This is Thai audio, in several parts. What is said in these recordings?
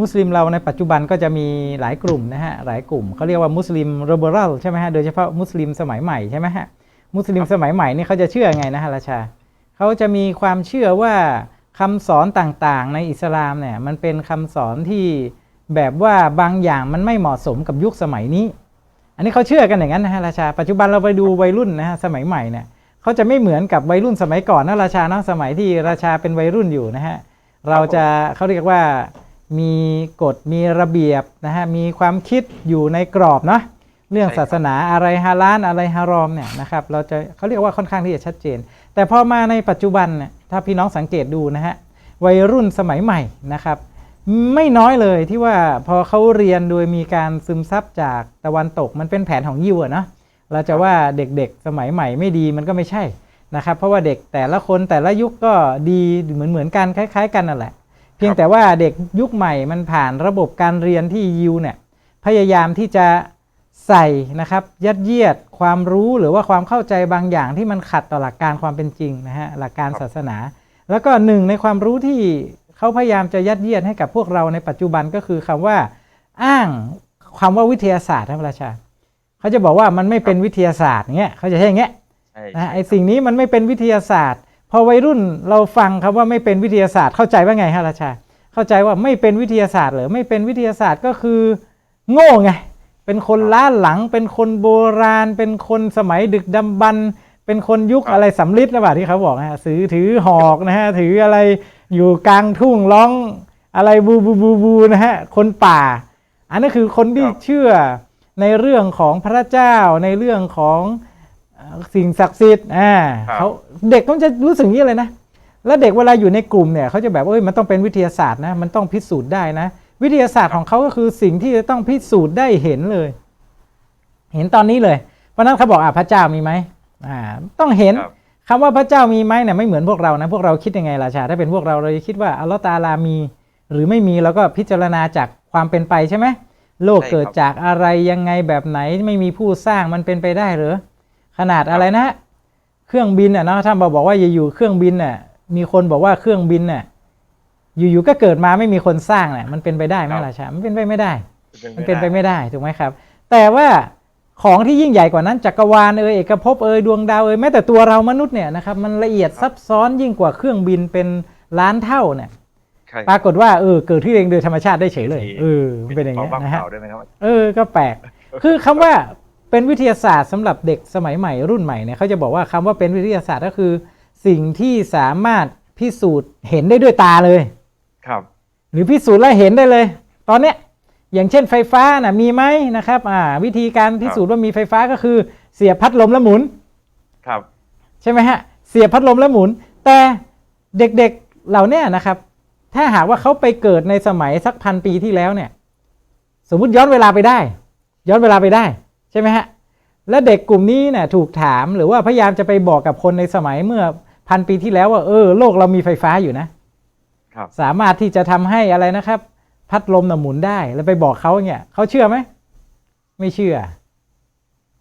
มุสลิมเราในปัจจุบันก็จะมีหลายกลุ่มนะฮะหลายกลุ่มเขาเรียกว่ามุสลิมโรเบอรัลใช่ไหมฮะโดยเฉพาะมุสลิมสมัยใหม่ใช่ไหมฮะมุสลิมสมัยใหม่นี่เขาจะเชื่อไงนะฮะราชาเขาจะมีความเชื่อว่าคำสอนต่างๆ ในอิสลามเนี่ยมันเป็นคำสอนที่แบบว่าบางอย่างมันไม่เหมาะสมกับยุคสมัยนี้ อันนี้เขาเชื่อกันอย่างนั้นนะฮะราชา ปัจจุบันเราไปดูวัยรุ่นนะฮะสมัยใหม่เนี่ยเขาจะไม่เหมือนกับวัยรุ่นสมัยก่อนนะราชาเนาะสมัยที่ราชาเป็นวัยรุ่นอยู่นะฮะเราจะเขาเรียกว่า มีกฎมีระเบียบนะฮะมีความคิดอยู่ในกรอบเนาะเรื่องใช่ครับศาสนาอะไรฮาลาลอะไรฮารอมเนี่ยนะครับเราจะเขาเรียกว่าค่อนข้างที่จะชัดเจน แต่พอมาในปัจจุบันเนี่ยถ้าพี่น้องสังเกตดูนะฮะวัยรุ่นสมัยใหม่นะครับ ไม่น้อยเลยที่ว่าพอเขาเรียนโดยมีการซึมซับจากตะวันตกมันเป็นแผนของยิวอะเนาะเราจะว่าเด็กๆสมัยใหม่ไม่ดีมันก็ไม่ใช่นะครับเพราะว่าเด็กแต่ละคนแต่ละยุคก็ดีเหมือนเหมือนๆกันคล้าย ๆ กันนั่นแหละเพียงแต่ว่าเด็กยุคใหม่มันผ่านระบบการเรียนที่ยิวเนี่ยพยายามที่จะใส่นะครับยัดเยียดความรู้หรือว่าความเข้าใจบางอย่างที่มันขัดต่อหลักการความเป็นจริงนะฮะหลักการครับศาสนา แล้วก็หนึ่งในความรู้ที่เขาพยายามจะยัดเยียดให้กับพวกเราในปัจจุบันก็คือคำว่า อ้างความว่าวิทยาศาสตร์ท่านประชาเขาจะบอกว่ามันไม่เป็นวิทยาศาสตร์เงี้ยเขาจะใช่อย่างเงี้ยใช่นะไอสิ่งนี้มันไม่เป็นวิทยาศาสตร์ พอวัยรุ่นเราฟังคำว่าไม่เป็นวิทยาศาสตร์เข้าใจว่าไงฮะราชา เข้าใจว่าไม่เป็นวิทยาศาสตร์เหรือไม่เป็นวิทยาศาสตร์ก็คือ โง่ไง เป็นคนล้าหลัง เป็นคนโบราณ เป็นคนสมัยดึกดำบรรพ์เป็นคนยุคอะไรสำลิดหรือเปล่าที่เขาบอกนะฮะถือถือหอกนะฮะถืออะไรอยู่กลางทุ่งร้องอะไรบูบูบูบูนะฮะคนป่า อันนั้นคือคนที่ครับเชื่อในเรื่องของพระเจ้าในเรื่องของเอ่อ สิ่งศักดิ์สิทธิ์อ่าครับเขาเด็กมันจะรู้สึกอย่างนี้เลยนะ แล้วเด็กเวลาอยู่ในกลุ่มเนี่ยเขาจะแบบเอ้ยมันต้องเป็นวิทยาศาสตร์นะมันต้องพิสูจน์ได้นะ วิทยาศาสตร์ของเขาก็คือสิ่งที่จะต้องพิสูจน์ได้เห็นเลย เห็นตอนนี้เลย เพราะฉะนั้นเขาบอกอะพระเจ้ามีไหมอ่าต้องเห็นครับคำว่าพระเจ้ามีไหมเนี่ยไม่เหมือนพวกเรานะพวกเราคิดยังไงราชาถ้าเป็นพวกเราเราจะคิดว่าอัลลอฮ์ตะอาลามี หรือไม่มีเราก็พิจารณาจากความเป็นไปใช่ไหมโลกใช่ครับเกิดจากอะไรยังไงแบบไหนไม่มีผู้สร้างมันเป็นไปได้เหรือ ขนาดอะไรนะ เครื่องบินอะเนาะท่านบอกบอกว่าอยู่ๆเครื่องบินน่ะ มีคนบอกว่าเครื่องบินน่ะ อยู่ๆก็เกิดมาไม่มีคนสร้างน่ะมันเป็นไปได้ไหมครับราชามันเป็นไปไม่ได้ มันเป็นไปด้ไม่ได้ถูกไหมครับ แต่ว่าของที่ยิ่งใหญ่กว่านั้นจักรวาลเอยเอกภพเอยดวงดาวเอยแม้แต่ตัวเรามนุษย์เนี่ยนะครับมันละเอียดซับซ้อนยิ่งกว่าเครื่องบินเป็นล้านเท่าเนี่ยใช่ปรากฏว่าเออเกิดที่เองโดยธรรมชาติได้เฉยเลยมีเออมันเป็นอย่างขเงี้ยบ้างนะฮะเปล่าด้วยไหมครับเออก็แปลกคือคำว่า เป็นวิทยาศาสตร์สำหรับเด็กสมัยใหม่รุ่นใหม่เนี่ยเขาจะบอกว่าคำว่าเป็นวิทยาศาสตร์ก็คือ สิ่งที่สามารถพิสูจน์เห็นได้ด้วยตาเลยครับ หรือพิสูจน์แล้วเห็นได้เลย ตอนเนี้ยอย่างเช่นไฟฟ้านะมีไหมนะครับอ่าวิธีการพิสูจน์ว่ามีไฟฟ้าก็คือเสียบพัดลมแล้วหมุนครับใช่ไหมฮะเสียบพัดลมแล้วหมุน แต่เด็กๆเหล่าเนี้ยนะครับ ถ้าหากว่าเขาไปเกิดในสมัยสักพันปีที่แล้วเนี่ย สมมุติย้อนเวลาไปได้ ย้อนเวลาไปได้ ใช่ไหมฮะ และเด็กกลุ่มนี้เนี่ยถูกถามหรือว่าพยายามจะไปบอกกับคนในสมัยเมื่อพันปีที่แล้วว่าเออโลกเรามีไฟฟ้าอยู่นะครับสามารถที่จะทำให้อะไรนะครับ พัดลมน่ะหมุนได้แล้วไปบอกเขาเนี่ยเขาเชื่อไหมไม่เชื่อ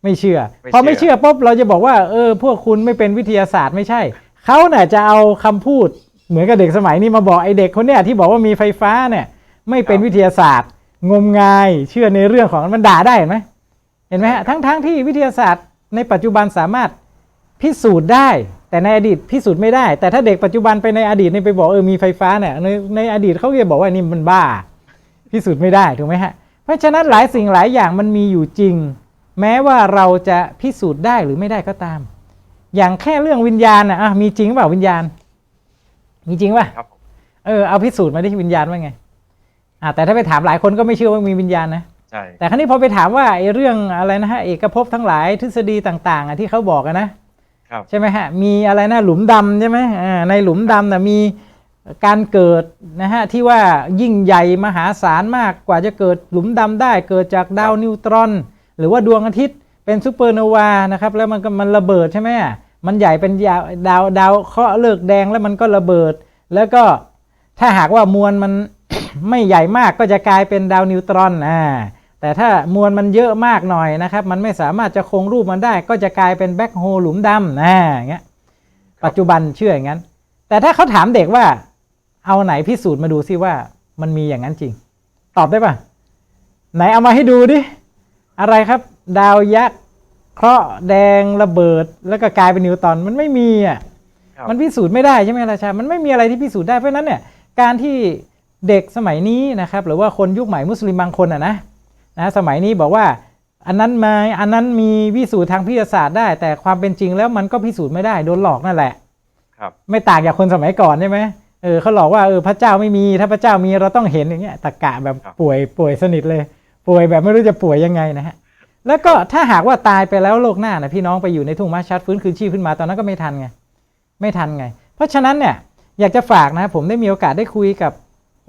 ไม่เชื่อไม่พอไม่เชื่เชื่ออปุ๊บเราจะบอกว่าเออ พวกคุณไม่เป็นวิทยาศาสตร์ไม่ใช่เขาเนี่ยจะเอาคำพูดเหมือนกับเด็กสมัยนี้มาบอกไอเด็กคนเนี้ยที่บอกว่ามีไฟฟ้าเนี่ย ไม่เป็นวิทยาศาสตร์ งมงายเชื่อในเรื่องของมันด่าได้เห็นไหม เห็นไหมฮะทั้งทั้งที่วิทยาศาสตร์ ในปัจจุบันสามารถพิสูจน์ได้ แต่ในอดีตพิสูจน์ไม่ได้ แต่ถ้าเด็กปัจจุบันไปในอดีตนี่ไปบอกเออมีไฟฟ้าเนี่ยในในอดีตเขาจะบอกว่านี่มันบ้า พิสูจน์ไม่ได้ถูกไหมฮะเพราะฉะนั้นหลายสิ่งหลายอย่างมันมีอยู่จริง แม้ว่าเราจะพิสูจน์ได้หรือไม่ได้ก็ตาม อย่างแค่เรื่องวิญญาณนะอะมีจริงเปล่าวิญญาณ มีจริงป่ะเออเอาพิสูจน์มาที่วิญญาณว่าไงอะแต่ถ้าไปถามหลายคนก็ไม่เชื่อว่ามีวิญญาณนะ ใช่แต่ครั้นี้พอไปถามว่าไอ้เรื่องอะไรนะฮะเอกภพทั้งหลายทฤษฎีต่างๆอะที่เขาบอกกันนะครับใช่ไหมฮะมีอะไรนะหลุมดำใช่ไหมอ่าในหลุมดำนะมีการเกิดนะฮะที่ว่ายิ่งใหญ่มหาศาลมากกว่าจะเกิดหลุมดำได้ เกิดจากดาวนิวตรอน หรือว่าดวงอาทิตย์เป็นซูเปอร์โนวานะครับแล้วมันก็มันระเบิดใช่ไหมมันใหญ่เป็นยาวดาวดาวเคราะห์เลิกแดงแล้วมันก็ระเบิด แล้วก็ถ้าหากว่ามวลมันไม่ใหญ่มากก็จะกลายเป็นดาวนิวตรอนอ่า แต่ถ้ามวลมันเยอะมากหน่อยนะครับ มันไม่สามารถจะคงรูปมันได้ ก็จะกลายเป็นแบ็คโฮลหลุมดำนะอย่างเงี้ยปัจจุบันเชื่ออย่างนั้น แต่ถ้าเขาถามเด็กว่า เอาไหนพิสูจน์มาดูซิว่ามันมีอย่างนั้นจริง ตอบได้ปะไหนเอามาให้ดูดิ อะไรครับ ดาวยักษ์เคราะห์แดงระเบิด แล้วก็กลายเป็นนิวตอนมันไม่มีอะครับมันพิสูจน์ไม่ได้ใช่ไหมราชา มันไม่มีอะไรที่พิสูจน์ได้เพราะฉะนั้นเนี่ยการที่เด็กสมัยนี้นะครับ หรือว่าคนยุคใหม่มุสลิมบางคนอะนะ นะสมัยนี้บอกว่า อันนั้นมาอันนั้นมีพิสูจน์ทางพิทยาศาสตร์ได้ แต่ความเป็นจริงแล้วมันก็พิสูจน์ไม่ได้โดนหลอกนั่นแหละ ครับ ไม่ต่างจากคนสมัยก่อนใช่ไหมเออเขาหลอกว่าเออพระเจ้าไม่มีถ้าพระเจ้ามีเราต้องเห็นอย่างเงี้ยตะกะแบบป่วยป่วยสนิทเลย ป่วยแบบไม่รู้จะป่วยยังไงนะฮะแล้วก็ถ้าหากว่าตายไปแล้วโลกหน้านะพี่น้องไปอยู่ในทุ่งมาชัดฟื้นคืนชีพขึ้นมาตอนนั้นก็ไม่ทันไง ไม่ทันไง เพราะฉะนั้นเนี่ยอยากจะฝากนะผมได้มีโอกาสได้คุยกับ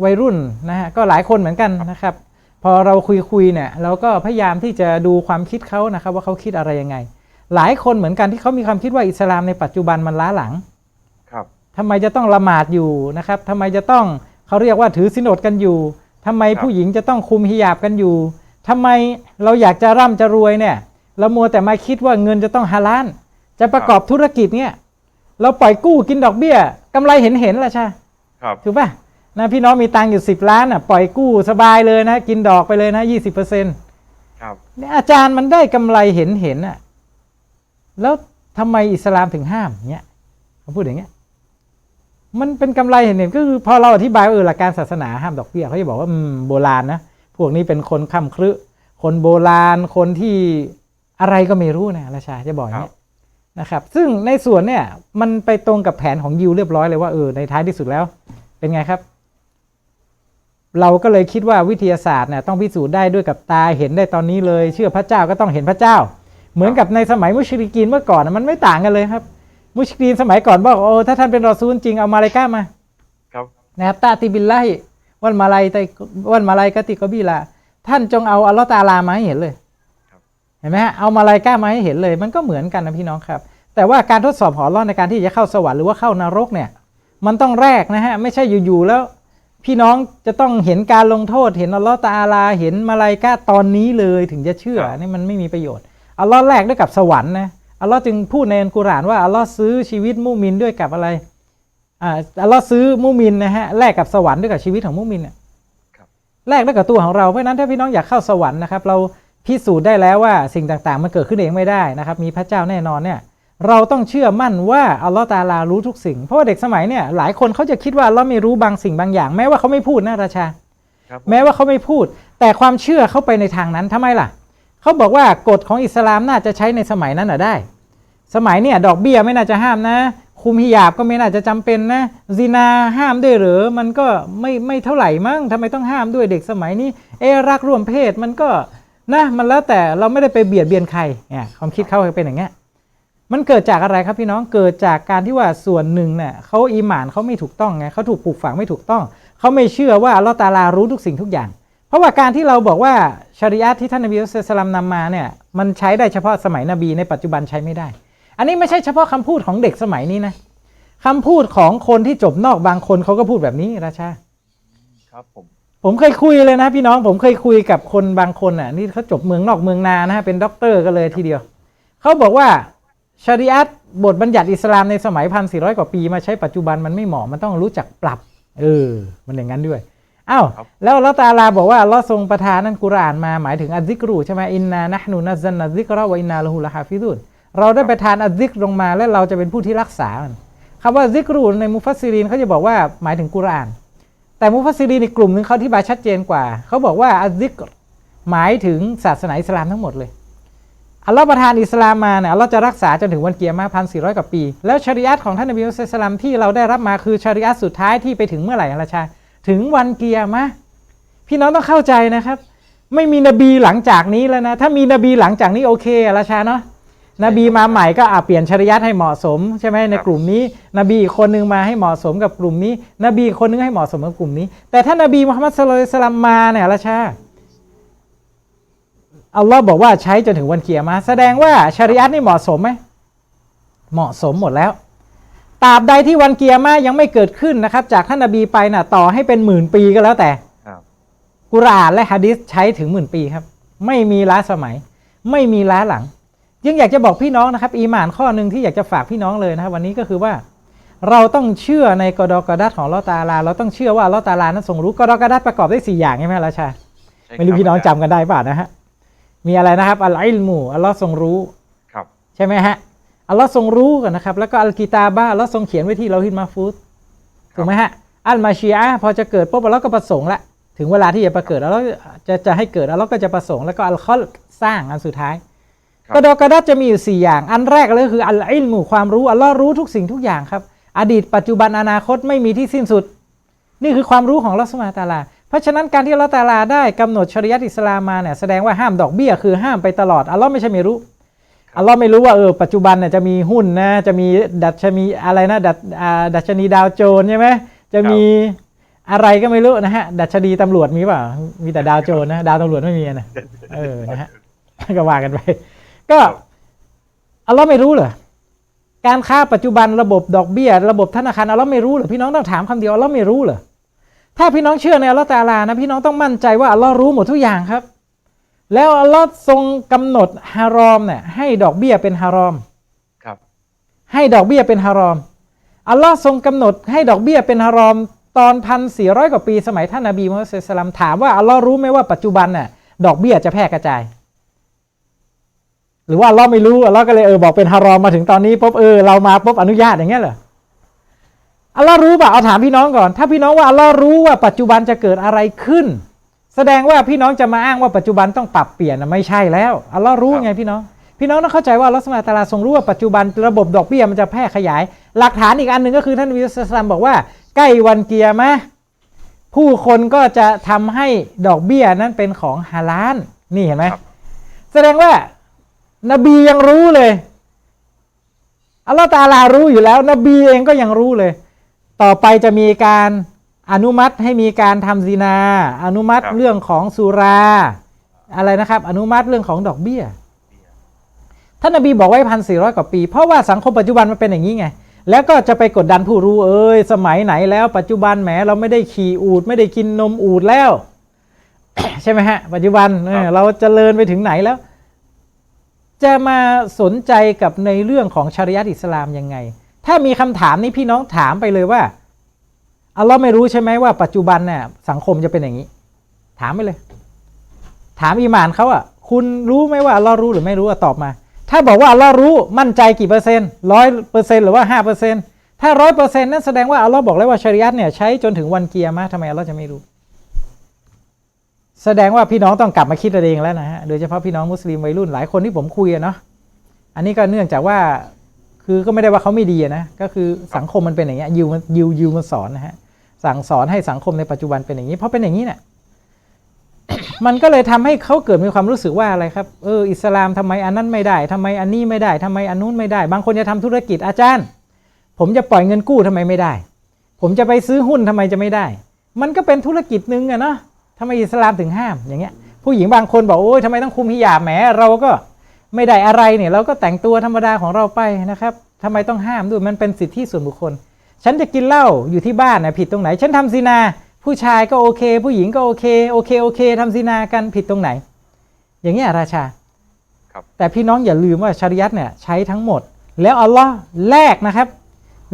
วัยรุ่นนะฮะก็หลายคนเหมือนกันนะครับ พอเราคุยคุยๆเนี่ยเราก็พยายามที่จะดูความคิดเขานะครับว่าเขาคิดอะไรยังไง หลายคนเหมือนกันที่เขามีความคิดว่าอิสลามในปัจจุบันมันล้าหลัง ครับทำไมจะต้องละหมาดอยู่นะครับทำไมจะต้องเขาเรียกว่าถือสินอดกันอยู่ทำไมครับผู้หญิงจะต้องคุมฮิญาบกันอยู่ทำไมเราอยากจะร่ำจะรวยเนี่ยเรามัวแต่มาคิดว่าเงินจะต้องฮาลาลจะประกอบธุรกิจเนี่ยเราปล่อยกู้กินดอกเบี้ยกำไรเห็นเห็นๆละใช่ ครับ ถูกป่ะ นะพี่น้องมีตังค์อยู่10ล้านอะปล่อยกู้สบายเลยนะ กินดอกไปเลยนะยี่สิบเปอร์เซ็นต์ครับเนี่ยอาจารย์มันได้กำไรเห็นเห็นอะแล้วทำไมอิสลามถึงห้ามเงี้ยเขาพูดอย่างเงี้ยมันเป็นกำไรเห็นเห็นก็คือพอเราอธิบายว่าเออหลักการศาสนาห้ามดอกเบี้ยเขาจะบอกว่าอืมโบราณนะพวกนี้เป็นคนค้ำครึคนโบราณคนที่อะไรก็ไม่รู้นะราชาจะบอกอย่างเงี้ยนะครับซึ่งในส่วนเนี่ยมันไปตรงกับแผนของยิวเรียบร้อยเลยว่าเออในท้ายที่สุดแล้ว เป็นไงครับ เราก็เลยคิดว่าวิทยาศาสตร์เนี่ยต้องพิสูจน์ได้ด้วยกับตาเห็นได้ตอนนี้เลย เชื่อพระเจ้าก็ต้องเห็นพระเจ้า เหมือนกับในสมัยมุชริกีนเมื่อก่อนนะมันไม่ต่างกันเลยครับ มุชริกีนสมัยก่อนบอกโอ้ถ้าท่านเป็นรอซูลจริงเอามาเลายก้ามาครับนะครับตาติบิลไลวันมาลายไตวันมาลายกติกบิลาท่านจงเอาอัลลอฮ์ตาลามาให้เห็นเลยครับเห็นไหมฮะเอามาลายก้ามาให้เห็นเลย มันก็เหมือนกันนะพี่น้องครับ แต่ว่าการทดสอบหอรอดในการที่จะเข้าสวรรค์หรือว่าเข้านรกเนี่ย มันต้องแรกนะฮะไม่ใช่อยู่ๆแล้ว พี่น้องจะต้องเห็นการลงโทษ เห็นอัลลอฮ์ตาอาลา เห็นมาลายกาตอนนี้เลยถึงจะเชื่อครับนี่มันไม่มีประโยชน์อัลลอฮ์แลกด้วยกับสวรรค์นะอัลลอฮ์จึงพูดในอัลกุรอานว่าอัลลอฮ์ซื้อชีวิตมุมินด้วยกับอะไรอ่าอัลลอฮ์ซื้อมุมินนะฮะแลกกับสวรรค์ด้วยกับชีวิตของมุมินเนี่ยครับแลกด้วยกับตัวของเราเพราะฉะนั้นถ้าพี่น้องอยากเข้าสวรรค์นะครับเราพิสูจน์ได้แล้วว่าสิ่งต่างๆ มันเกิดขึ้นเองไม่ได้นะครับ มีพระเจ้าแน่นอนเนี่ย เราต้องเชื่อมั่นว่าอัลลอฮ์ตาอาลารู้ทุกสิ่ง เพราะว่าเด็กสมัยเนี่ยหลายคนเขาจะคิดว่าอัลลอฮ์ไม่รู้บางสิ่งบางอย่าง แม้ว่าเขาไม่พูดนะราชาครับแม้ว่าเขาไม่พูด แต่ความเชื่อเขาไปในทางนั้นทำไมล่ะ เขาบอกว่ากฎของอิสลามน่าจะใช้ในสมัยนั้นน่ะได้ สมัยเนี่ยดอกเบี้ยไม่น่าจะห้ามนะ คุมฮิญาบก็ไม่น่าจะจำเป็นนะซินาห้ามด้วยเหรือมันก็ไม่ไม่เท่าไหร่มั้งทำไมต้องห้ามด้วยเด็กสมัยนี้ เอะรักร่วมเพศมันก็นะมันแล้วแต่เราไม่ได้ไปเบียดเบียนใครเนี่ยความคิดเขาเป็นอย่างเงี้ย มันเกิดจากอะไรครับพี่น้องเกิดจากการที่ว่าส่วนหนึ่งเนี่ยเขาอีหมานเขาไม่ถูกต้องไงเขาถูกปลูกฝังไม่ถูกต้อง เขาไม่เชื่อว่าอัลลอฮ์ตาลารู้ทุกสิ่งทุกอย่าง เพราะว่าการที่เราบอกว่าชริอะห์ที่ท่านนบีมุฮัมมัดสลามนำมาเนี่ยมันใช้ได้เฉพาะสมัยนบีในปัจจุบันใช้ไม่ได้ อันนี้ไม่ใช่เฉพาะคำพูดของเด็กสมัยนี้นะคำพูดของคนที่จบนอกบางคนเขาก็พูดแบบนี้ราชาครับผมผมเคยคุยเลยนะพี่น้องผมเคยคุยกับคนบางคนอะนี่เขาจบเมืองนอกเมืองนานะฮะเป็นด็อกเตอร์กันเลยทีเดียวเขาบอกว่า ชริอะห์บทบัญญัติอิสลามในสมัยพันสี่ร้อยกว่าปีมาใช้ปัจจุบันมันไม่เหมาะมันต้องรู้จักปรับ เออ มันอย่างนั้นด้วยอ้าวครับแล้วอัลลอฮ์ตาอาลาบอกว่าอัลลอฮ์ทรงประทานนั่นกุรอานมาหมายถึงอัลซิกรูใช่ไหมอินนานะห์นูนัซซันนัซิกเราะวะอินนาละฮูละฮาฟิซุนเราได้ประทานอัลซิกลงมาและเราจะเป็นผู้ที่รักษามันคำว่าซิกรูในมุฟัสซิรีนเขาจะบอกว่าหมายถึงกุรอาน แต่มุฟัสซิรีนอีกกลุ่มหนึ่งเขาอธิบายชัดเจนกว่า เขาบอกว่าอัลซิกรหมายถึงศาสนาอิสลามทั้งหมดเลย อัลลอฮ์ประทานอิสลามมาเนี่ยอัลลอฮ์จะรักษาจนถึงวันเกียร์มาพันสี่ร้อยกว่าปี แล้วชริอะห์ของท่านนบีมุฮัมมัดสลามที่เราได้รับมาคือชริอะห์สุดท้ายที่ไปถึงเมื่อไหร่อะราชาถึงวันเกียร์มาพี่น้องต้องเข้าใจนะครับ ไม่มีนบีหลังจากนี้แล้วนะถ้ามีนบีหลังจากนี้โอเคอะราชาเนาะนบีมาใหม่ก็อาเปลี่ยนชริยัตให้เหมาะสมใช่ไหมในกลุ่มนี้ นบีอีกคนหนึ่งมาให้เหมาะสมกับกลุ่มนี้ นบีคนหนึงให้เหมาะสมกับกลุ่มนี้ แต่ถ้านบีมุฮัมมัดสุลลัลลอฮุอะลัยฮิวะซัลลัมมาเนี่ยราชา อัลลอฮ์บอกว่าใช้จนถึงวันเกียร์มา แสดงว่าชริยัตนี่เหมาะสมไหมเหมาะสมหมดแล้วตราบใดที่วันเกียร์มายังไม่เกิดขึ้นนะครับ จากท่านนบีไปน่ะต่อให้เป็นหมื่นปีก็แล้วแต่ครับกุรอานและฮะดิษใช้ถึงหมื่นปีครับ ไม่มีล้าสมัย ไม่มีล้าหลังยังอยากจะบอกพี่น้องนะครับ อีหมานข้อหนึ่งที่อยากจะฝากพี่น้องเลยนะครับวันนี้ก็คือว่า เราต้องเชื่อในกอดอกอดัดของอัลลอฮ์ตาอาลา เราต้องเชื่อว่าอัลลอฮ์ตาอาลานั้นทรงรู้กอดอกอดัดประกอบด้วยสี่อย่างใช่ไหมราชาใช่ไม่รู้คบพี่น้องาจำจารย์กันได้ป่ะนะฮะ มีอะไรนะครับอัลอิลมูอัลลอฮ์ทรงรู้ครับ ใช่ไหมฮะอัลลอฮ์ทรงรู้กันนะครับ แล้วก็อัลกิตาบะอัลลอฮ์ทรงเขียนไว้ที่เราฮิตมาฟูดถูกไหมฮะอัลมาชีอะห์พอจะเกิดปุ๊บอัลลอฮ์ก็ประสงค์ละถึงเวลาที่จะประเกิดอัลลอฮ์จะจะให้เกิดอัลลอฮ์ก็จะประสงค์แล้วก็อัลคอลสร้างอันสุดท้ายครับกระดอกระดัดจะมีอยู่สี่อย่าง อันแรกเลยคืออัลอิลมูความรู้อัลลอฮ์รู้ทุกสิ่งทุกอย่างครับ อดีตปัจจุบันอนาคตไม่มีที่สิ้นสุด นี่คือความรู้ของอัลลอฮ์สุบฮานะฮูวะตะอาลา เพราะฉะนั้นการที่อัลลอฮ์ตะอาลาได้กำหนดชริยัตอิสลามมาเนี่ยแสดงว่าห้ามดอกเบี้ยคือห้ามไปตลอดอัลลอฮ์ไม่ใช่ไม่รู้อัลลอฮ์ไม่รู้ว่าเออปัจจุบันเนี่ยจะมีหุ้นนะจะมีดัชนีอะไรนะดัชอ่าดัชนีดาวโจนส์ใช่ไหมจะมีอะไรก็ไม่รู้นะฮะดัชนีตำรวจมีเปล่ามีแต่ดาวโจนส์นะดาวตำรวจไม่มีนะเออนะฮะก็ว่ากันไปก็อัลลอฮ์ไม่รู้เหรอการค้าปัจจุบันระบบดอกเบี้ย ระบบธนาคารอัลลอฮ์ไม่รู้เหรอพี่น้องต้องถามคำเดียวอัลลอฮ์ไม่รู้เหรอ ถ้าพี่น้องเชื่อในอัลลอฮ์ตะอาลานะพี่น้องต้องมั่นใจว่าอัลลอฮ์รู้หมดทุกอย่างครับ แล้วอัลลอฮ์ทรงกำหนดฮารอมเนี่ยให้ดอกเบี้ยเป็นฮารอมครับ ให้ดอกเบี้ยเป็นฮารอมอัลลอฮ์ทรงกำหนดให้ดอกเบี้ยเป็นฮารอมตอนพันสี่ร้อยกว่าปีสมัยท่านนบีมุฮัมมัดสุลตัลลัมถามว่าอัลลอฮ์รู้ไหมว่าปัจจุบันน่ะดอกเบี้ยจะแพร่กระจาย หรือว่าอัลลอฮ์ไม่รู้อัลลอฮ์ก็เลยเออบอกเป็นฮารอมมาถึงตอนนี้ปุ๊บเออเรามาปุ๊บอนุญาตอย่างเงี้ยเหรอ อัลลอฮ์รู้ป่ะเอาถามพี่น้องก่อน ถ้าพี่น้องว่าอัลลอฮ์รู้ว่าปัจจุบันจะเกิดอะไรขึ้น แสดงว่าพี่น้องจะมาอ้างว่าปัจจุบันต้องปรับเปลี่ยนน่ะไม่ใช่แล้วอัลลอฮ์รู้ไงพี่น้องพี่น้องต้องเข้าใจว่าอัลลอฮ์สุบฮานะฮูวะตะอาลาทรงรู้ว่าปัจจุบันระบบดอกเบี้ยมันจะแพร่ขยาย หลักฐานอีกอันหนึ่งก็คือท่านนบีสุลต่านบอกว่า ใกล้วันเกียร์มะห์ผู้คนก็จะทำให้ดอกเบี้ยนั้นเป็นของฮาลาลนี่เห็นไหมครับแสดงว่านบียังรู้เลยอัลลอฮ์ตะอาลารู้อยู่แล้ว นบีเองก็ยังรู้เลย ต่อไปจะมีการอนุมัติให้มีการทำซินา อนุมัติครับ เรื่องของสุรา อะไรนะครับ อนุมัติเรื่องของดอกเบี้ย ท่านนบีบอกไว้พันสี่ร้อยกว่าปี เพราะว่าสังคมปัจจุบันมันเป็นอย่างนี้ไง แล้วก็จะไปกดดันผู้รู้เอ้ยสมัยไหนแล้ว ปัจจุบันแหมเราไม่ได้ขี่อูดไม่ได้กินนมอูดแล้ว ใช่ไหมฮะ ปัจจุบันเออครับเราเจริญไปถึงไหนแล้ว จะมาสนใจกับในเรื่องของชริยัตอิสลามยังไง ถ้ามีคำถามนี้พี่น้องถามไปเลยว่าอัลลอฮ์ไม่รู้ใช่ไหมว่าปัจจุบันเนี่ยสังคมจะเป็นอย่างนี้ ถามไปเลย ถามอีหมานเขาอะ คุณรู้ไหมว่าอัลลอฮ์รู้หรือไม่รู้อะตอบมา ถ้าบอกว่าอัลลอฮ์รู้มั่นใจกี่เปอร์เซ็นต์ร้อยเปอร์เซ็นต์หรือว่าห้าเปอร์เซ็นต์ถ้าร้อยเปอร์เซ็นต์นั่นแสดงว่าอัลลอฮ์บอกแล้วว่าชริยัตเนี่ยใช้จนถึงวันเกียร์มาทำไมอัลลอฮ์จะไม่รู้ แสดงว่าพี่น้องต้องกลับมาคิดเองแล้วนะฮะโดยเฉพาะพี่น้องมุสลิมวัยรุ่นหลายคนที่ผมคุยอะเนาะอันนี้ก็เนื่องจากว่า คือก็ไม่ได้ว่าเขาไม่ดีนะก็คือสังคมมันเป็นอย่างเงี้ยยิวมันยิวยิวมันสอนนะฮะสั่งสอนให้สังคมในปัจจุบันเป็นอย่างนี้ เพราะเป็นอย่างนี้เนี่ยมันก็เลยทำให้เขาเกิดมีความรู้สึกว่าอะไรครับเอออิสลามทำไมอันนั้นไม่ได้ทำไมอันนี้ไม่ได้ทำไมอันนู้นไม่ได้ บางคนจะทำธุรกิจอาจารย์ ผมจะปล่อยเงินกู้ทำไมไม่ได้ ผมจะไปซื้อหุ้นทำไมจะไม่ได้ มันก็เป็นธุรกิจหนึ่งอะเนาะทำไมอิสลามถึงห้ามอย่างเงี้ย ผู้หญิงบางคนบอกโอ้ยทำไมต้องคุมฮิญาบแหมเราก็ ไม่ได้อะไรเนี่ยเราก็แต่งตัวธรรมดาของเราไปนะครับทำไมต้องห้ามด้วยมันเป็นสิทธิส่วนบุคคล ฉันจะกินเหล้าอยู่ที่บ้านนะผิดตรงไหน ฉันทำซีนา ผู้ชายก็โอเค ผู้หญิงก็โอเคโอเคโอเคทำซีนากันผิดตรงไหน อย่างเงี้ยราชาครับแต่พี่น้องอย่าลืมว่าชริยัตเนี่ยใช้ทั้งหมด แล้วอัลลอฮ์แลกนะครับ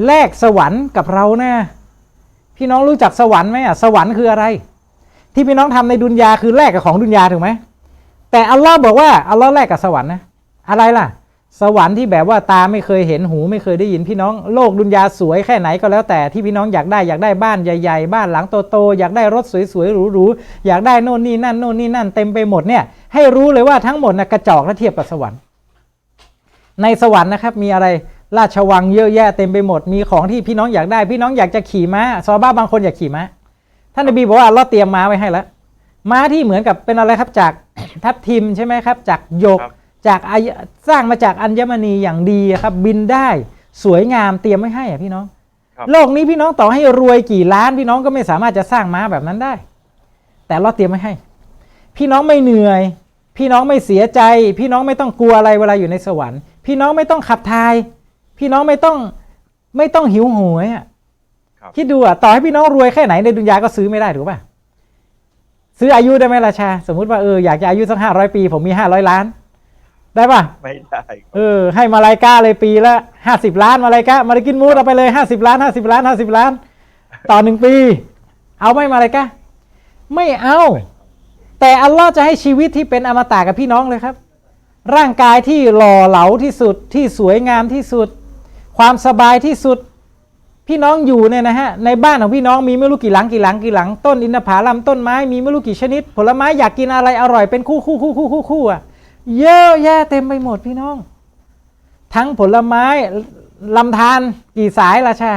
แลกสวรรค์กับเรานะพี่น้องรู้จักสวรรค์ไหมอะสวรรค์คืออะไร ที่พี่น้องทำในดุนยาคือแลกกับของดุนยาถูกไหม แต่อัลลอฮ์บอกว่าอัลลอฮ์แลกกับสวรรค์นะอะไรล่ะ สวรรค์ที่แบบว่าตาไม่เคยเห็นหูไม่เคยได้ยินพี่น้องโลกดุนยาสวยแค่ไหนก็แล้วแต่ที่พี่น้องอยากได้อยากได้บ้านใหญ่ๆ บ้านหลังโตๆอยากได้รถสวยๆหรูๆอยากได้โน่นนี่นั่นโน่นนี่นั่นเต็มไปหมดเนี่ยให้รู้เลยว่าทั้งหมดนะกระจอกและเทียบกับสวรรค์ ในสวรรค์นะครับมีอะไรราชวังเยอะแยะเต็มไปหมดมีของที่พี่น้องอยากได้ พี่น้องอยากจะขี่ม้าซอบ้าบางคนอยากขี่ม้าท่านนบีบอกว่าเราเตรียมม้าไว้ให้แล้ว ม้าที่เหมือนกับเป็นอะไรครับจากทับทิมใช่ไหมครับจากหยกครับ จากอายสร้างมาจากอัญมณีอย่างดีอะครับ บินได้สวยงามเตรียมไว้ให้อะพี่น้อง ครับโลกนี้พี่น้องต่อให้รวยกี่ล้านพี่น้องก็ไม่สามารถจะสร้างม้าแบบนั้นได้ แต่เราเตรียมไว้ให้ พี่น้องไม่เหนื่อย พี่น้องไม่เสียใจ พี่น้องไม่ต้องกลัวอะไรเวลาอยู่ในสวรรค์ พี่น้องไม่ต้องขับถ่าย พี่น้องไม่ต้องไม่ต้องหิวโหวยอะครับ คิดดูอะต่อให้พี่น้องรวยแค่ไหนในดุนยาก็ซื้อไม่ได้ถูกป่ะ ซื้ออายุได้ไหมราชาสมมุติว่าเอออยากจะอายุสักห้าร้อยปี ผมมีห้าร้อยล้าน ได้ป่ะไม่ได้ครับเออ ให้มาลายกาเลยปีละห้าสิบล้านมาลายกามาลากินมูดเอาไปเลยห้าสิบล้านห้าสิบล้านห้าสิบล้าน ต่อหนึ่งปี เอาไหมมาลายกาไม่เอา แต่อัลลอฮ์จะให้ชีวิตที่เป็นอมตะกับพี่น้องเลยครับ ร่างกายที่หล่อเหลาที่สุดที่สวยงามที่สุด ความสบายที่สุด พี่น้องอยู่เนี่ยนะฮะในบ้านของพี่น้องมีไม่รู้กี่หลังกี่หลังกี่หลังต้นอินทผลัมต้นไม้มีไม่รู้กี่ชนิด ผลไม้อยากกินอะไรอร่อยเป็นคู่คู่คู่คู่คู่คู่อะเยอะแยะเต็มไปหมดพี่น้อง ทั้งผลไม้ลำธารกี่สายราชา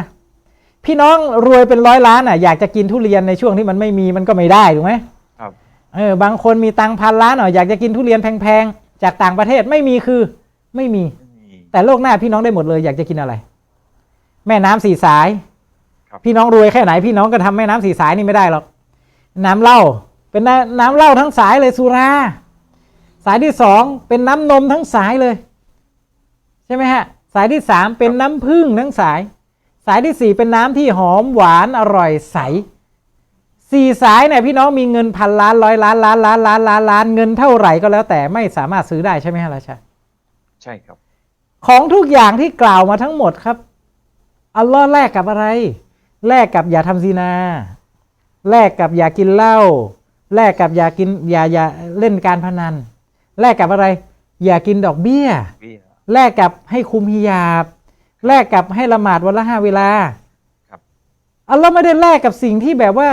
พี่น้องรวยเป็นร้อยล้านอะอยากจะกินทุเรียนในช่วงที่มันไม่มีมันก็ไม่ได้ถูกไหมครับเออบางคนมีตังค์พันล้านอะอยากจะกินทุเรียนแพงๆจากต่างประเทศไม่มีคือไม่มีไม่มีแต่โลกหน้าพี่น้องได้หมดเลยอยากจะกินอะไร แม่น้ำสี่สายครับพี่น้องรวยแค่ไหนพี่น้องก็ทำแม่น้ำสี่สายนี่ไม่ได้หรอก น้ำเหล้าเป็นน้ำน้ำเหล้าทั้งสายเลยสุรา สายที่สองเป็นน้ำนมทั้งสายเลย ใช่ไหมฮะ สายที่สามเป็นน้ำผึ้งทั้งสาย สายที่สี่เป็นน้ำที่หอมหวานอร่อยใสสี่สายเนี่ยพี่น้องมีเงินพันล้านร้อยล้านล้านล้านล้านล้านล้านเงินเท่าไหร่ก็แล้วแต่ไม่สามารถซื้อได้ใช่ไหมฮะราชาใช่ครับ ของทุกอย่างที่กล่าวมาทั้งหมดครับ อัลลอฮ์แลกกับอะไร แลกกับอย่าทำซีนา แลกกับอย่ากินเหล้า แลกกับอย่ากินอย่าอย่าเล่นการพนัน แลกกับอะไร อย่ากินดอกเบี้ยเบี้ยแลกกับให้คุมฮิญาบ แลกกับให้ละหมาดวันละห้าเวลาครับอัลลอฮ์ไม่ได้แลกกับสิ่งที่แบบว่า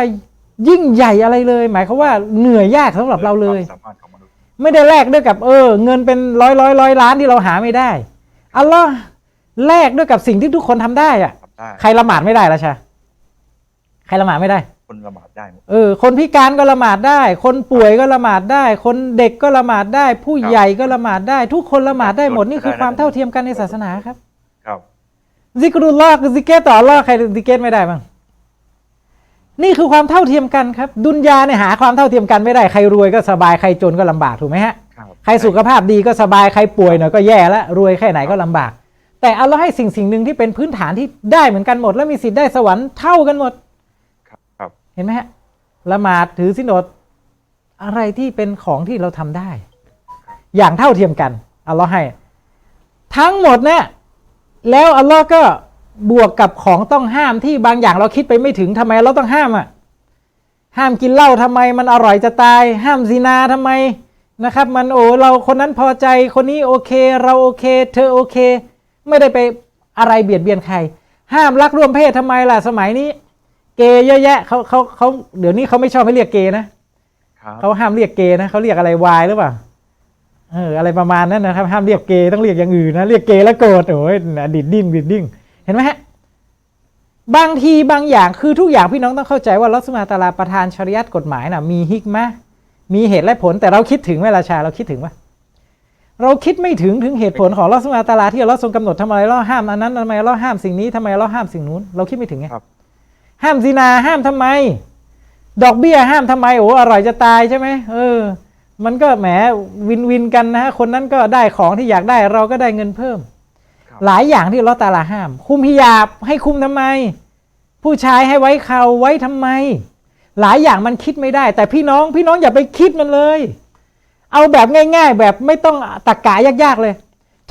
ยิ่งใหญ่อะไรเลย หมายความว่าเหนื่อยยากสำหรับเราเลยควมสามารถของมนุษย์ไม่ได้แลกด้วยกับเออ เงินเป็นร้อยร้อยร้อยล้านที่เราหาไม่ได้อัลลอฮ์ แลกด้วยกับสิ่งที่ทุกคนทำได้อะทำได้ใครละหมาดไม่ได้ละชาใครละหมาดไม่ได้ คนละหมาดได้หมด เออ คนพิการก็ละหมาดได้ คนป่วยก็ละหมาดได้ คนเด็กก็ละหมาดได้ ผู้ครับใหญ่ก็ละหมาดได้ ทุกคนละหมาดได้หมดครับนี่คือความเท่าเทียมกันในศาสนาครับ ครับซิกรุลลอฮ์คือซิกเกตต่ออัลลอฮ์ใครซิกเกตไม่ได้บ้างนี่คือความเท่าเทียมกันครับ ดุนยาเนี่ยหาความเท่าเทียมกันไม่ได้ใครรวยก็สบายใครจนก็ลำบากถูกไหมฮะครับใครสุขภาพดีก็สบายใครป่วยหน่อยก็แย่แล้วรวยแค่ไหนก็ลำบาก แต่อัลลอฮ์ให้สิ่งสิ่งหนึ่งที่เป็นพื้นฐานที่ได้เหมือนกันหมด และมีสิทธิ์ได้สวรรค์เท่ากันหมดครับครับเห็นไหมฮะละหมาดถือสินอดอะไรที่เป็นของที่เราทำได้ อย่างเท่าเทียมกันอัลลอฮ์ให้ ทั้งหมดเนี่ยแล้วอัลลอฮ์ก็บวกกับของต้องห้ามที่บางอย่างเราคิดไปไม่ถึงทำไมเราต้องห้ามอะห้ามกินเหล้าทำไมมันอร่อยจะตาย ห้ามซินาทำไมนะครับ มันโอ้เราคนนั้นพอใจคนนี้โอเค เราโอเค เธอโอเค ไม่ได้ไปอะไรเบียดเบียนใคร ห้ามรักร่วมเพศทำไมล่ะสมัยนี้ เกย์เยอะแยะเขาเขาเขาเดี๋ยวนี้เขาไม่ชอบให้เรียกเกย์นะครับเขาห้ามเรียกเกย์นะเขาเรียกอะไรวายหรือเปล่าเอออะไรประมาณนั้นนะครับ ห้ามเรียกเกย์ต้องเรียกอย่างอื่นนะเรียกเกย์แล้วโกรธโอ้ยดิดดิ้งดิดดิ้งเห็นไหมฮะบางทีบางอย่างคือทุกอย่างพี่น้องต้องเข้าใจว่าลัสมาตาลาประทานชริยัตกฎหมายนะมีฮิกมะมีเหตุและผลแต่เราคิดถึงไหมราชาเราคิดถึงปะ เราคิดไม่ถึงถึงเหตุผลของลัสมาตาลาที่เราทรงกำหนดทำไมเราห้ามอันนั้นทำไมเราห้ามสิ่งนี้ทำไมเราห้ามสิ่งนู้น เราคิดไม่ถึงไงครับห้ามซินาห้ามทำไม ดอกเบี้ยห้ามทำไมโอ้อร่อยจะตายใช่ไหมเออ มันก็แหมวินวินกันนะฮะคนนั้นก็ได้ของที่อยากได้เราก็ได้เงินเพิ่มครับหลายอย่างที่ลอตตาลาห้าม คุมฮิญาบให้คุมทำไม ผู้ชายให้ไว้เขาไว้ทำไม หลายอย่างมันคิดไม่ได้ แต่พี่น้องพี่น้องอย่าไปคิดมันเลย เอาแบบง่าย ๆ แบบไม่ต้องตะกกายากๆเลย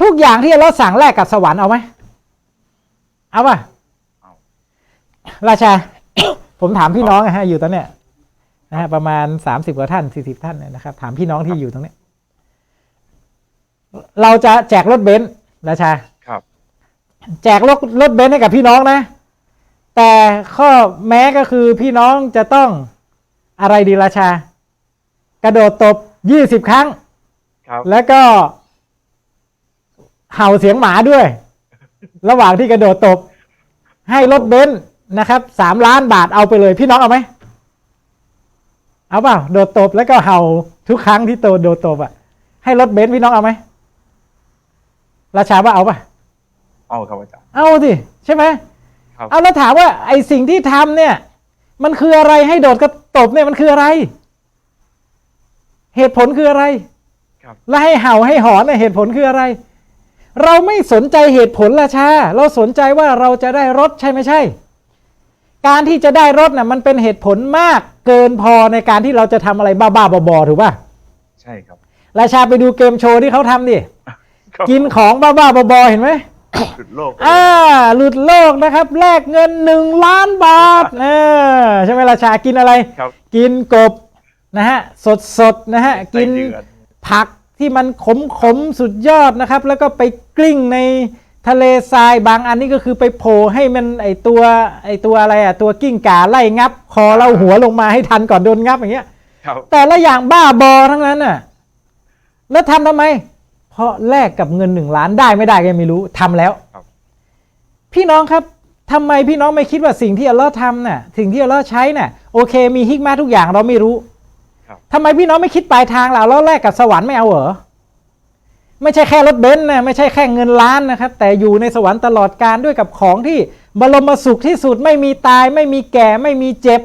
ทุกอย่างที่เราสั่งแลกกับสวรรค์เอาไหมเอาป่ะเอาราชา ผมถามพี่น้องอะฮะอยู่ตอนเนี้ยนะฮะประมาณสามสิบกว่าท่านสี่สิบท่านเนี่ยนะครับ ถามพี่น้องที่อยู่ตรงเนี้ยเราจะแจกรถเบนซ์ราชาครับ แจกรถรถเบนซ์ให้กับพี่น้องนะ แต่ข้อแม้ก็คือพี่น้องจะต้องอะไรดีราชา กระโดดตบ ยี่สิบครั้ง ครับ แล้วก็เห่าเสียงหมาด้วย ระหว่างที่กระโดดตบ ให้รถเบนซ์นะครับสามล้านบาทเอาไปเลย พี่น้องเอาไหม เอาเปล่า โดดตบแล้วก็เห่าทุกครั้งที่โตโดดตบอะ ให้รถเบนซ์พี่น้องเอาไหมราชาว่าเอาป่ะ เอาครับอาจารย์ เอาสิใช่ไหมครับ เอาแล้วถามว่าไอสิ่งที่ทำเนี่ย มันคืออะไรให้โดดกระตบเนี่ยมันคืออะไร เหตุผลคืออะไรครับและให้เห่าให้หอนเนี่ยเหตุผลคืออะไร เราไม่สนใจเหตุผลราชาเราสนใจว่าเราจะได้รถใช่ไม่ใช่ การที่จะได้รถน่ะมันเป็นเหตุผลมากเกินพอในการที่เราจะทำอะไรบ้าๆบอๆถูกป่ะใช่ครับราชาไปดูเกมโชว์ที่เขาทำดิครับกินของบ้าๆบอๆเห็นไหมหลุดโลกไปอ่าหลุดโลกนะครับแลกเงินหนึ่งล้านบาทเออใช่ไหมราชากินอะไรครับกินกบ นะฮะสดสดๆนะฮะกินไส้เดือนผักที่มันขมขมๆสุดยอดนะครับ แล้วก็ไปกลิ้งในทะเลทรายบางอันนี่ก็คือไปโผล่ให้มันไอตัวไอตัวอะไรอะตัวกิ้งก่าไล่งับ คอเราหัวลงมาให้ทันก่อนโดนงับอย่างเงี้ยครับแต่ละอย่างบ้าบอทั้งนั้นน่ะแล้วทำทำไม เพราะแลกกับเงินหนึ่งล้านได้ไม่ได้ก็ไม่รู้ทำแล้วครับพี่น้องครับทำไมพี่น้องไม่คิดว่าสิ่งที่อัลเลอฮ์ทำน่ะสิ่งที่อัลเลอฮ์ใช้น่ะโอเค มีฮิกมาทุกอย่างเราไม่รู้ครับ ทำไมพี่น้องไม่คิดปลายทางล่ะแล้วแลกกับสวรรค์ไม่เอาเหรอไม่ใช่แค่รถเบนซ์นะไม่ใช่แค่เงินล้านนะครับ แต่อยู่ในสวรรค์ตลอดการด้วยกับของที่บรมสุขที่สุดไม่มีตาย ไม่มีแก่ไม่มีเจ็บ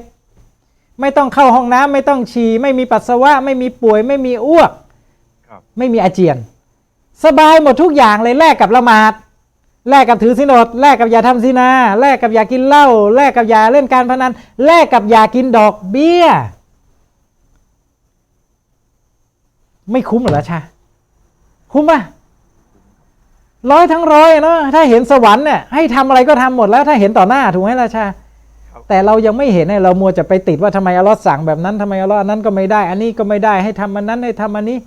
ไม่ต้องเข้าห้องน้ำไม่ต้องฉี่ไม่มีปัสสาวะ ไม่มีป่วยไม่มีอ้วกครับไม่มีอาเจียน สบายหมดทุกอย่างเลยแลกกับละหมาดแลกกับถือสินอดแลกกับอย่าทำซินาแลกกับอย่ากินเหล้าแลกกับอย่าเล่นการพนันแลกกับอย่ากินดอกเบี้ย ไม่คุ้มเหรอราชาคุ้มป่ะร้อยทั้งร้อยเนาะถ้าเห็นสวรรค์เนี่ยให้ทำอะไรก็ทำหมดแล้วถ้าเห็นต่อหน้าถูกไหมราชาครับแต่เรายังไม่เห็นเนี่ยเรามัวจะไปติดว่าทำไมอัลลอฮ์สั่งแบบนั้นทำไมอัลลอฮ์อันนั้นก็ไม่ได้ อันนี้ก็ไม่ได้ให้ทำอันนั้นให้ทำอันนี้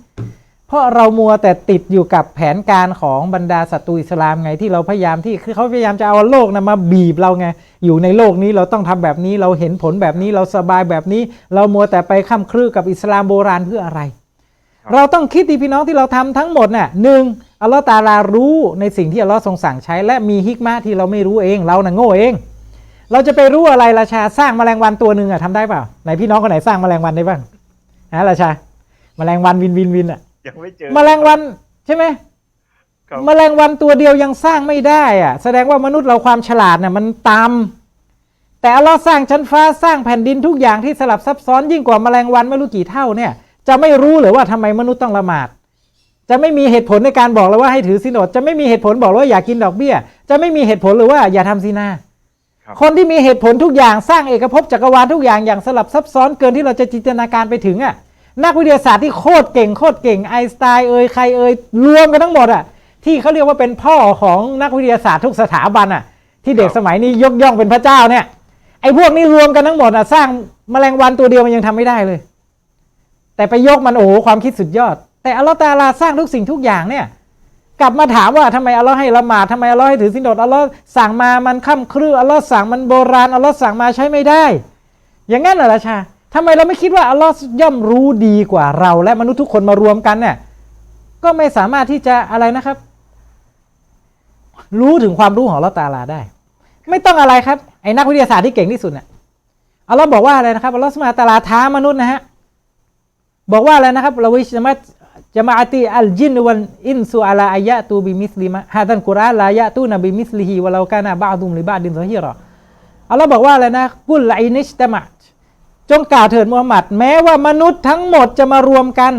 เพราะเรามัวแต่ติดอยู่กับแผนการของบรรดาศัตรูอิสลามไงที่เราพยายามที่คือเขาพยายามจะเอาโลกนะมาบีบเราไงอยู่ในโลกนี้เราต้องทำแบบนี้เราเห็นผลแบบนี้เราสบายแบบนี้ เรามัวแต่ไปค้ำครือกับอิสลามโบราณเพื่ออะไรครับ เราต้องคิดดีพี่น้องที่เราทำทั้งหมดน่ะหนึ่งอัลลอฮ์ตาลารู้ในสิ่งที่อัลลอฮ์ทรงสั่งใช้ และมีฮิกมาที่เราไม่รู้เองเราน่ะโง่เอง เราจะไปรู้อะไรราชาสร้างแมลงวันตัวหนึ่งอะทำได้เปล่าไหนพี่น้องคนไหนสร้างแมลงวันได้บ้างฮะราชาแมลงวันวินวินวินอะยังไม่เจอแมลงวันใช่ไหมครับแมลงวันตัวเดียวยังสร้างไม่ได้อะแสดงว่ามนุษย์เราความฉลาดน่ะมันต่ำแต่อัลลอฮ์สร้างชั้นฟ้าสร้างแผ่นดินทุกอย่างที่สลับซับซ้อนยิ่งกว่าแมลงวันไม่รู้กี่เท่าเนี่ย จะไม่รู้หรือว่าทำไมมนุษย์ต้องละหมาด จะไม่มีเหตุผลในการบอกเลยว่าให้ถือสินอด จะไม่มีเหตุผลบอกเลยว่าอย่ากินดอกเบี้ย จะไม่มีเหตุผลหรือว่าอย่าทำซีนาครับคนที่มีเหตุผลทุกอย่างสร้างเอกภพจักรวาลทุกอย่างอย่างสลับซับซ้อนเกินที่เราจะจินตนาการไปถึงอะนักวิทยาศาสตร์ที่โคตรเก่งโคตรเก่งไอน์สไตน์เอ่ยใครเอ่ยรวมกันทั้งหมดอะที่เขาเรียกว่าเป็นพ่อของนักวิทยาศาสตร์ทุกสถาบันอะที่เด็กครับสมัยนี้ยกย่องเป็นพระเจ้าเนี่ยไอ้พวกนี้รวมกันทั้งหมดอะสร้างแมลงวันตัวเดียวมันยังทำไม่ได้เลย แต่ไปยกมันโอ้โหความคิดสุดยอด แต่อัลลอฮ์ตาลาสร้างทุกสิ่งทุกอย่างเนี่ยกลับมาถามว่าทำไมอัลลอฮ์ให้ละหมาดทำไมอัลลอฮ์ให้ถือสินอดอัลลอฮ์สั่งมามันค่ำครืออัลลอฮ์สั่งมันโบราณอัลลอฮ์สั่งมาใช้ไม่ได้ อย่างนั้นเหรอราชาทำไมเราไม่คิดว่าอัลลอฮ์ย่อมรู้ดีกว่าเรา และมนุษย์ทุกคนมารวมกันเนี่ยก็ไม่สามารถที่จะอะไรนะครับ รู้ถึงความรู้ของอัลลอฮ์ตาลาได้ ไม่ต้องอะไรครับไอ้นักวิทยาศาสตร์ที่เก่งที่สุดเนี่ยอัลลอฮ์บอกว่าอะไรนะครับอัลลอฮ์สมาตาลาท้ามนุษย์นะฮะ บอกว่าอะไรนะครับเราวิชมัตจามะติอัลจินวันอินสุอาลาอายะตูบิมิสลิมะฮาดันกุรอานลายะตูนบิมิสลิฮิวะลากานะบะดุมลิบะดินซอฮีรออัลลอฮ์บอกว่าอะไรนะกุลไลนิชตะมะจงกล่าวเถิดมูฮัมหมัด แม้ว่ามนุษย์ทั้งหมดจะมารวมกัน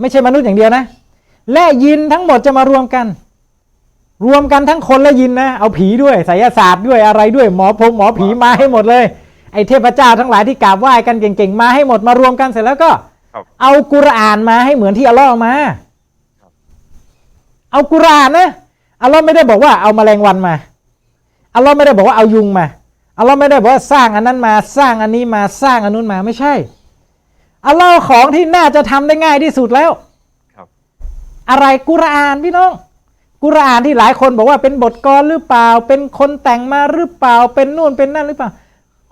ไม่ใช่มนุษย์อย่างเดียวนะ และยินทั้งหมดจะมารวมกัน รวมกันทั้งคนและยินนะ เอาผีด้วยไสยศาสตร์ด้วยอะไรด้วยหมอพงหมอผีมาให้หมดเลย ไอเทพเจ้าทั้งหลายที่กราบไหว้กันเก่งๆมาให้หมดมารวมกันเสร็จแล้วก็ เอากุรอานมาให้เหมือนที่อัลลอฮ์เอามาครับเอากุรอานนะอัลลอฮ์ไม่ได้บอกว่าเอาแมลงวันมาอัลลอฮ์ไม่ได้บอกว่าเอายุงมาอัลลอฮ์ไม่ได้บอกว่าสร้างอันนั้นมาสร้างอันนี้มาสร้างอันนู้นมาไม่ใช่อัลลอฮ์เอาของที่น่าจะทำได้ง่ายที่สุดแล้วครับอะไรกุรอานพี่น้อง กุรอานที่หลายคนบอกว่าเป็นบทกลอนหรือเปล่า เป็นคนแต่งมาหรือเปล่าเป็นนู่นเป็นนั่นหรือเปล่า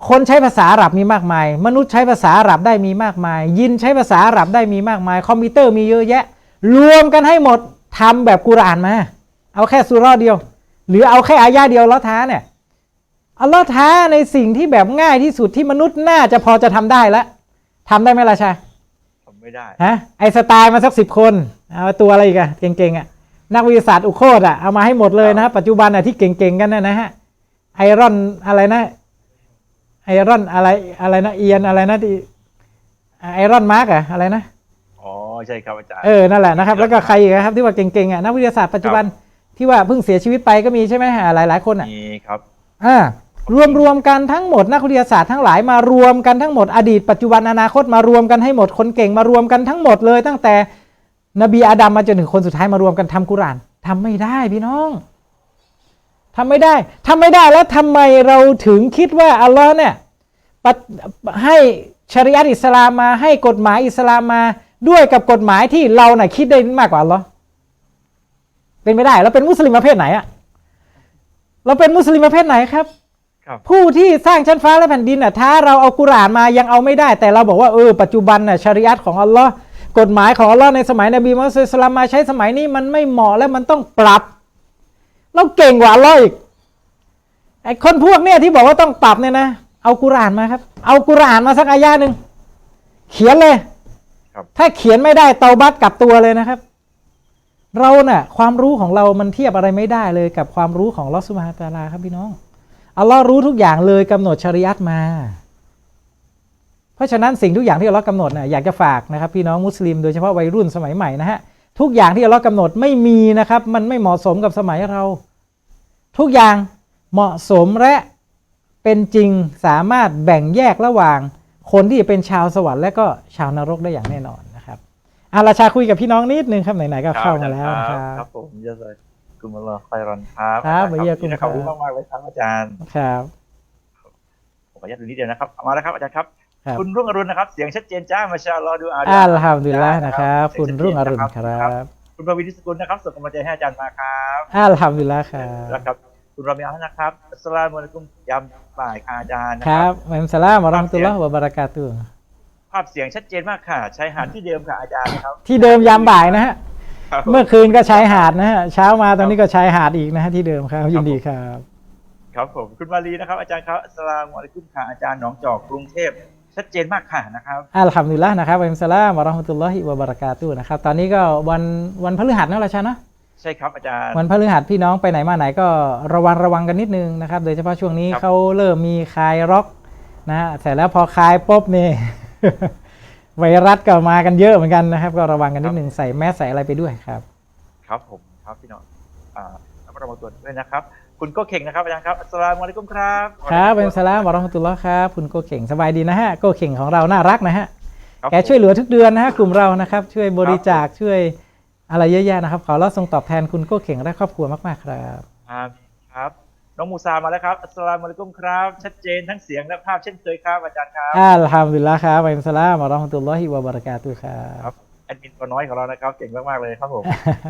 คนใช้ภาษาอาหรับมีมากมาย มนุษย์ใช้ภาษาอาหรับได้มีมากมาย ยินใช้ภาษาอาหรับได้มีมากมาย คอมพิวเตอร์มีเยอะแยะ รวมกันให้หมดทำแบบกุรอานมา เอาแค่สุราะห์เดียว หรือเอาแค่อายะเดียวแล้วท้าเนี่ยอัลลอฮ์ท้าในสิ่งที่แบบง่ายที่สุดที่มนุษย์น่าจะพอจะทำได้แล้วทำได้ไหมล่ะชาทำไม่ได้ฮะไอสไตล์มาสักสิบคนเอาตัวอะไรอีกอะเก่งๆอะนักวิทยาศาสตร์อุโคตรอะเอามาให้หมดเลยนะครับปัจจุบันอะที่เก่งๆกันนะนะฮะไอรอนอะไรนะ ไอรอนอะไรอะไรนะเอียนอะไรนะที่ไอรอนมาร์กอะอะไรนะอ๋อใช่ครับอาจารย์เออนั่นแหละนะครับ แล้วก็ใครอีกนะครับที่ว่าเก่งๆอะนักวิทยาศาสตร์ปัจจุบันที่ว่าเพิ่งเสียชีวิตไปก็มีใช่ไหมฮะหลายๆคนอะมีครับอ่ารวมรวมกันทั้งหมดนักวิทยาศาสตร์ทั้งหลายมารวมกันทั้งหมดอดีตปัจจุบันอนาคตมารวมกันให้หมดคนเก่งมารวมกันทั้งหมดเลย ตั้งแต่นบีอาดัมมาจนถึงคนสุดท้ายมารวมกันทำกุรอานทำไม่ได้พี่น้อง ทำไม่ได้ทำไม่ได้แล้วทำไมเราถึงคิดว่าอัลลอฮ์เนี่ยปะให้ชริอะห์อิสลามมาให้กฎหมายอิสลามมาด้วยกับกฎหมายที่เราน่ะคิดได้มากกว่าอัลลอฮ์เป็นไม่ได้เราเป็นมุสลิมประเภทไหนอะเราเป็นมุสลิมประเภทไหนครับครับผู้ที่สร้างชั้นฟ้าและแผ่นดินน่ะท้าเราเอากุรอานมายังเอาไม่ได้ แต่เราบอกว่าเออปัจจุบันน่ะชริอะห์ของอัลลอฮ์กฎหมายของอัลลอฮ์ในสมัยนบีมุฮัมมัดสุลลัมมาใช้สมัยนี้มันไม่เหมาะและมันต้องปรับ เราเก่งกว่าอัลลอฮ์อีกไอ้คนพวกเนี้ยที่บอกว่าต้องปรับเนี่ยนะ เอากุรอานมาครับ เอากุรอานมาสักอายะหนึ่งเขียนเลยครับถ้าเขียนไม่ได้เตาบัตกลับตัวเลยนะครับ เราน่ะความรู้ของเรามันเทียบอะไรไม่ได้เลยกับความรู้ของลอสซุบฮานะฮูวะตะอาลาครับพี่น้องอัลลอฮ์รู้ทุกอย่างเลยกำหนดชริยัตมา เพราะฉะนั้นสิ่งทุกอย่างที่อัลลอฮ์กำหนดน่ะอยากจะฝากนะครับพี่น้องมุสลิมโดยเฉพาะวัยรุ่นสมัยใหม่นะฮะ ทุกอย่างที่อัลลอฮ์กำหนดไม่มีนะครับ มันไม่เหมาะสมกับสมัยเรา ทุกอย่างเหมาะสมและเป็นจริงสามารถแบ่งแยกระหว่าง คนที่เป็นชาวสวรรค์และก็ชาวนรกได้อย่างแน่นอนนะครับอาราชาคุยกับพี่น้องนิดนึงครับไหนๆก็เข้ามาแล้วนะคครัรับบผมยะเลยกุมอัลลอฮ์ไครอนครับครับอาจาวะเอียกุมขอบคุณมากมากๆเลยครับอาจารย์ครับผมขออนุญาตดูนิดเดียวนะครับเอามาแล้วครับอาจารย์ครับ ครับ คุณรุ่งอรุณนะครับ เสียงชัดเจนจ้ามาชาอัลลอฮ์ดูอาอัลฮัมดุลิลละนะครับ คุณรุ่งอรุณครับคุณประวิทย์สกุลนะครับส่งกำลังใจให้อาจารย์มาครับอัลฮัมดุลิลละครับนะครับ คุณรอมิอัลนะครับอัสสลามุอะลัยกุมยามบ่ายค่ะอาจารย์นะคครัรับบวะอะลัยกุมสลามวะเราะห์มะตุลลอฮ์วะบะเราะกาตุฮ์ภาพเสียงชัดเจนมากค่ะชายหาดที่เดิมค่ะอาจารย์นะครับที่เดิมยามบ่ายนะฮะ ครับเมื่อคืนก็ชายหาดนะฮะ เช้ามาตอนนี้ก็ชายหาดอีกนะฮะที่เดิมครับ ยินดีครับ ครับผมคุณมาลีนะครับอาจารย์ครับอัสสลามุอะลัยกุมค่ะอาจารย์หนองจอกกรุงเทพ ชัดเจนมากค่ะนะครับอัลฮัมดุลิลละนะครับวะอะลัยกุมสลามวะเราะห์มะตุลลอฮิวะบะเราะกาตุฮ์นะครับ ตอนนี้ก็วันวันพฤหัสนะราชานะใช่ครับอาจารย์วันพฤหัสพี่น้องไปไหนมาไหนก็ระวังระวังกันนิดนึงนะครับ โดยเฉพาะช่วงนี้ครับเขาเริ่มมีคลายร็อกนะฮะเสร็จแล้วพอคลายปุ๊บนี่ไวรัสก็มากันเยอะเหมือนกันนะครับ ก็ระวังกันนิดนึงใส่แมสใส่อะไรไปด้วยครับ ครับผมครับพี่น้องอ่าระมัดระวังตัวด้วยนะครับ คุณโก็เข่งนะครับอาจารย์ครับอัสสลามุอะลัยกุมครับครับเป็นสลามวะเราะห์มะตุลลอฮ์ครับคุณโกเข่งสบายดีนะฮะโกเข่งของเราน่ารักนะฮะครับแกช่วยเหลือทุกเดือนนะฮะกลุ่มเรานะครับ ช่วยบริจาคช่วยอะไรเยอะแยะนะครับขอรับทรงตอบแทนคุณโกเข่งและครอบครัวมากๆครับอามีนครับน้องมูซามาแล้วครับอัสสลามุอะลัยกุมครับชัดเจนทั้งเสียงและภาพเช่นเคยครับอาจารย์ครับอัลฮัมดุลิลละครับเป็นสลามวะเราะห์มะตุลลอฮิวะบะเราะกาตุฮ์ครัครับบแอ ดมินตัวน้อยของเรานะครับ เก่งมากๆเลยครับผม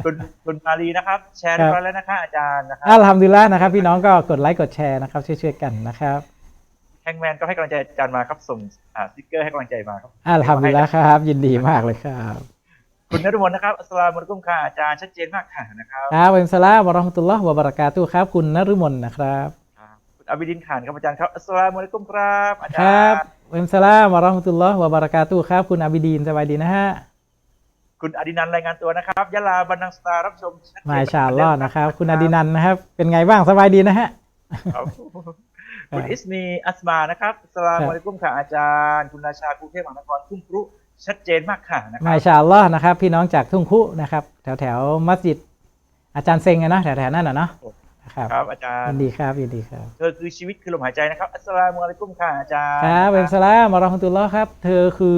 คุณคุณมารีนะครับ แชร์เรียบร้อยแล้วนะคะอาจารย์นะครัอัลฮัมดุลิลละนะครับ พี่น้องก็กดไลค์กดแชร์นะครับช่วยๆกันนะครับแฮงแมนก็ให้กำลังใจอาจารย์มาครับส่งอ่าสติ๊กเกอร์ให้กำลังใจมาครับอัลฮัมดุลิลละครับ ยินดีมากเลยครับ คุณนรุมนนะครับอัสสลามุอะลัยกุมค่ะอาจารย์ชัดเจนมากค่ะนะครับครับเป็นสลามวะเราะห์มะตุลลอฮ์วะบะเราะกาตุฮ์ครับ คุณนฤมลนะครับครับคุณอบิดินขานครับอาจารย์ครับอัสสลามุอะลัยกุมครับอาคจารัรบย์เป็นสลามวะเราะห์มะตุลลอฮ์วะบะเราะกาตุฮ์ครับ คุณอาบิดีนสบายดีนะฮะ คุณอดินันท์รายงานตัวนะครับยะลาบันนังสตาร์รับชมชัดเจนมาชาอัลลอฮ์นะครับ คุณอดินันท์นะครับ เป็นไงบ้างสบายดีนะฮะครับคุณอิสมีอัสมานะครับอัสสลามุอะลัยกุมค่ะอาจารย์ คุณราชากรุงเทพมหานครทุ่งครุชัดเจนมากค่ะนะคมารับชาอัลลอฮ์นะครับ พี่น้องจากทุ่งคุนะครับ แถวแถวๆมัสยิดอาจารย์เซงอะนะแถวแถวๆนั่นน่ะเนาะนะครับครับอาจารยิย์นดีครับยินดีครับ เธอคือชีวิตคือลมหายใจนะครับอัสสลามุอะลัยกุมค่ะอาจารย์ครับเป็นสลามวะเราะห์มะตุลลอฮ์ครับ เธอคือ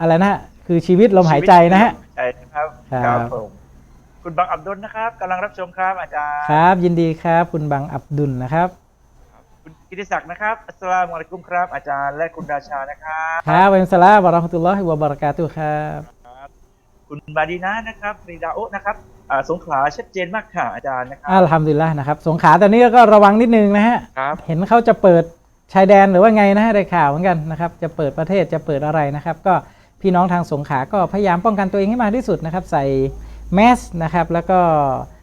อะไรนะฮะคือชีวิตลมหายใจนะฮะใช่นะครับครับผมคุณบังอับดุลนะครับกำลังรับชมครับอาจารย์ครับ ยินดีครับ คุณบังอับดุลนะครับ คุณกิติศักดิ์นะครับอัสสลามุอะลัยกุมครับ อาจารย์และคุณราชานะครับครับเป็นสลามวะเราะห์มะตุลลอฮ์วะบะเราะกาตุฮ์ครับ คุณบาดีนานะครับรีดาโอะนะครับอ่าสงขลาชัดเจนมากค่ะอาจารย์นะครัอัลฮัมดุลิลละนะครับ สงขลาตอนนี้ก็ระวังนิดนึงนะฮะครับเห็นเขาจะเปิดชายแดนหรือว่าไงนะฮะได้ข่าวเหมือนกันนะครับ จะเปิดประเทศจะเปิดอะไรนะครับ ก็ พี่น้องทางสงขลาก็พยายามป้องกันตัวเองให้มากที่สุดนะครับ ใส่แมสนะครับ แล้วก็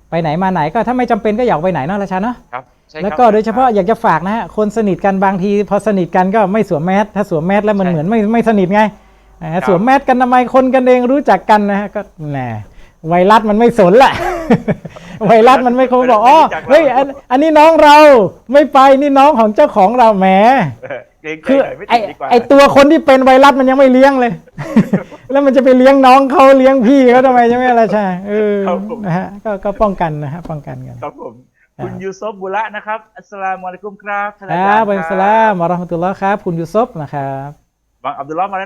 ไปไหนมาไหนก็ถ้าไม่จำเป็นก็อย่าออกไปไหนเนาะราชาเนาะ ครับใช่ครับแล้วก็โดยเฉพาะอยากจะฝากนะฮะคนสนิทกันบางที พอสนิทกันก็ไม่สวมแมสถ้าสวมแมสแล้วมันใช่เหมือนไม่ไม่สนิทไงนะครัฮะบสวมแมสกันทำไมคนกันเองรู้จักกันนะฮะก็แหมไวรัสมันไม่สนแหละ ไวรัสมันไม่คงบอกอ๋อเฮ้ยอันอันนี้น้องเราไม่ไปนี่น้องของเจ้าของเราแหม เออเกรงใจคือหน่อยไม่ไอติดดีกว่า ไอตัวคนที่เป็นไวรัสมันยังไม่เลี้ยงเลย แล้วมันจะไปเลี้ยงน้องเขาเลี้ยงพี่เขาทำไมใช่ไหมล่ะใช่เออนะฮะก็ก็ป้องกันนะฮะป้องกันกัน ครับผมครับ คุณยูซฟบุระนะครับอัสสลามุอะลัยกุมครับท่านคอารัจารบย์เป็นสลามวะเราะห์มะตุลลอฮ์ครับ คุณยูซุฟนะครับบังอับดุลลอฮ์มาแล้ว